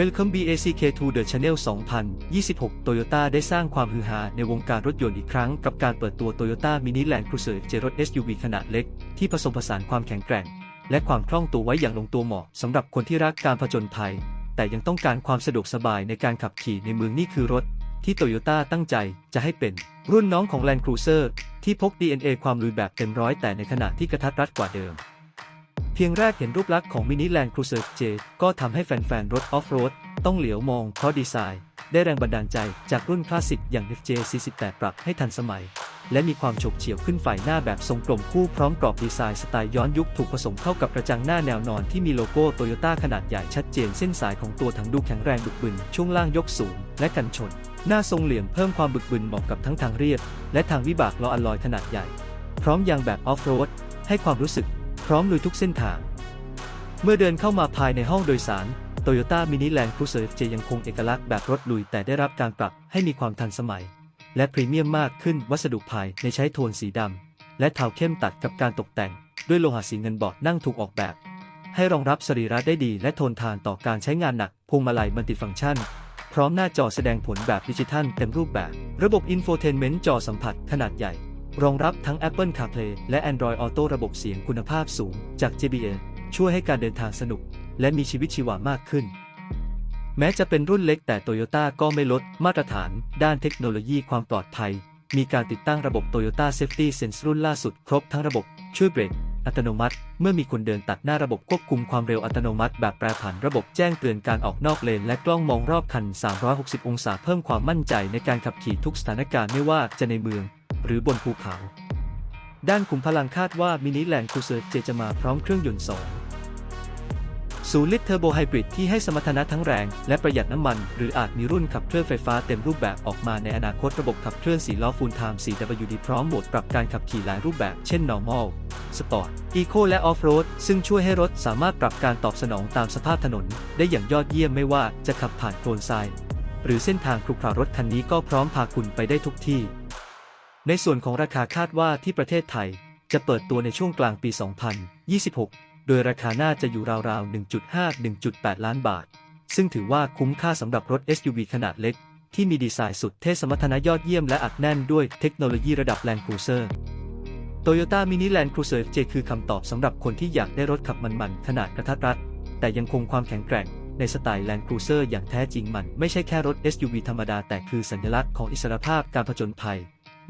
Welcome BACK to the Channel 2026 Toyota ได้สร้างความฮือฮาในวงการรถยนต์อีกครั้งกับการเปิดตัว Toyota Mini Land Cruiser เจรถ SUV ขนาดเล็ก ที่ผสมผสานความแข็งแกร่ง และความคล่องตัวไว้อย่างลงตัวเหมาะสำหรับคนที่รักการผจญภัย แต่ยังต้องการความสะดวกสบายในการขับขี่ในเมืองนี่คือรถ ที่โตโยต้าตั้งใจจะให้เป็น รุ่นน้องของ Land Cruiser ที่พก DNA ความลุยแบบเต็มร้อยแต่ในขณะที่กระทัดรัดกว่าเดิม เพียงแรกเห็นรูปลักษณ์ของมินิ Land Cruiser J ก็ทำให้แฟนๆ รถออฟโรดต้องเหลียวมองเพราะดีไซน์ ได้แรงบันดาลใจจากรุ่นคลาสสิกอย่าง FJ48 ปรับให้ทันสมัย และมีความฉกเฉี่ยวขึ้นฝ่ายหน้าแบบทรงกลมคู่พร้อมกรอบดีไซน์สไตล์ย้อนยุคถูกผสมเข้ากับกระจังหน้าแนวนอนที่มีโลโก้โตโยต้าขนาดใหญ่ชัดเจนเส้นสายของตัวถังดูแข็งแรงบึกบึนช่วงล่างยกสูง และกันชน หน้าทรงเหลี่ยมเพิ่มความบึกบึนเหมาะกับทั้งทางเรียบ และทางวิบากล้ออะลอยขนาดใหญ่ พร้อมยางแบบออฟโรดให้ความรู้สึก พร้อมลุยทุกเส้นทาง เมื่อเดินเข้ามาภายในห้องโดยสาร Toyota Mini Land Cruiser FJ ยังคงเอกลักษณ์แบบรถลุยแต่ได้รับการปรับให้มีความทันสมัย และพรีเมียมมากขึ้นวัสดุภายในใช้โทนสีดำและเทาเข้มตัดกับการตกแต่ง ด้วยโลหะสีเงินบอร์ดนั่งถูกออกแบบ ให้รองรับสรีระได้ดีและทนทานต่อการใช้งานหนักพวงมาลัยมัลติฟังก์ชัน พร้อมหน้าจอแสดงผลแบบดิจิทัลเต็มรูปแบบ ระบบอินโฟเทนเมนต์จอสัมผัสขนาดใหญ่ รองรับทั้ง Apple CarPlay และ Android Auto ระบบเสียงคุณภาพสูงจาก JBL ช่วยให้การเดินทางสนุก และมีชีวิตชีวามากขึ้น แม้จะเป็นรุ่นเล็กแต่โตโยต้าก็ไม่ลดมาตรฐาน ด้านเทคโนโลยีความปลอดภัย มีการติดตั้งระบบ Toyota Safety Sense รุ่นล่าสุดครบทั้งระบบช่วยเบรกอัตโนมัติ เมื่อมีคนเดินตัดหน้าระบบควบคุมความเร็วอัตโนมัติ แบบแปรผันระบบแจ้งเตือนการออกนอกเลน และกล้องมองรอบคัน 360 องศาเพิ่มความมั่นใจในการขับขี่ทุกสถานการณ์ไม่ว่าจะในเมือง หรือบนภูเขา ด้านขุมพลังคาดว่ามินิแลนด์ครูเซอร์เจจะมาพร้อมเครื่องยนต์2ศูนย์ลิตรเทอร์โบไฮบริดที่ให้สมรรถนะทั้งแรง และประหยัดน้ำมัน หรืออาจมีรุ่นขับเคลื่อนไฟฟ้าเต็มรูปแบบออกมาในอนาคตระบบขับเคลื่อน4ล้อ Full Time 4WD พร้อมโหมดปรับการขับขี่หลายรูปแบบ เช่น Normal Sport Eco และ Off-road ซึ่งช่วยให้รถสามารถปรับการตอบสนองตามสภาพถนน ได้อย่างยอดเยี่ยมไม่ว่าจะขับผ่านโคลนทราย หรือเส้นทางครุขระรถคันนี้ก็พร้อมพาคุณไปได้ทุกที่ ในส่วนของราคาคาดว่าที่ประเทศไทย จะเปิดตัวในช่วงกลางปี 2026 โดยราคาน่าจะอยู่ราวๆ 1.5-1.8 ล้านบาท ซึ่งถือว่าคุ้มค่าสำหรับรถ SUV ขนาดเล็ก ที่มีดีไซน์สุดเท่สมรรถนะยอดเยี่ยมและอัดแน่นด้วยเทคโนโลยีระดับ Land Cruiser Toyota Mini Land Cruiser FJ คือคำตอบสำหรับคนที่อยากได้รถขับมันๆ ขนาดกระทัดรัด แต่ยังคงความแข็งแกร่งในสไตล์ Land Cruiser อย่างแท้จริงมัน ไม่ใช่แค่รถ SUV ธรรมดาแต่คือสัญลักษณ์ของอิสรภาพการผจญภัย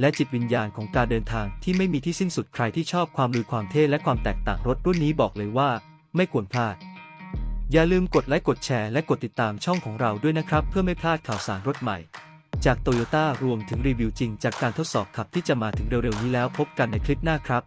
และจิตวิญญาณของการเดินทางที่ไม่มีที่สิ้นสุดใครที่ชอบความลุยความเท่และความแตกต่างรถรุ่นนี้บอกเลยว่า ไม่ควรพลาด อย่าลืมกดไลค์กดแชร์และกดติดตามช่องของเราด้วยนะครับ เพื่อไม่พลาดข่าวสารรถใหม่ จากโตโยต้ารวมถึงรีวิวจริง จากการทดสอบขับที่จะมาถึงเร็วๆนี้แล้วพบกันในคลิปหน้าครับ